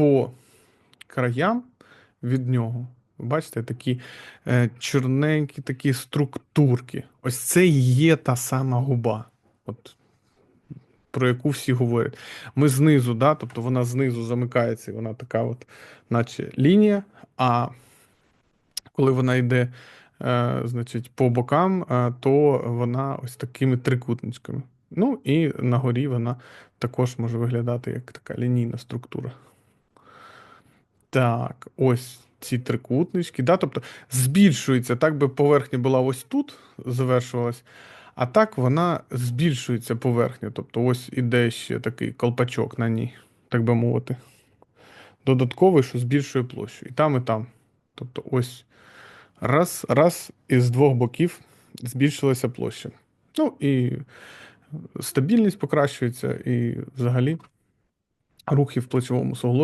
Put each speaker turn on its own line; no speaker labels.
по краям від нього, ви бачите, такі е, чорненькі такі структурки. Ось це і є та сама губа. От, про яку всі говорять. Ми знизу, да, тобто вона знизу замикається, і вона така, от, наче лінія. А коли вона йде е, значить, по бокам, е, то вона ось такими трикутничками. Ну і на горі вона також може виглядати як така лінійна структура. Так, ось ці трикутнички. Да? Тобто збільшується, так би поверхня була ось тут, завершувалась, а так вона збільшується поверхня. Тобто ось іде ще такий колпачок на ній, так би мовити. Додатковий, що збільшує площу. І там, і там. Тобто ось раз, раз, і з двох боків збільшилася площа. Ну і стабільність покращується, і взагалі рухи в плечовому суглобі.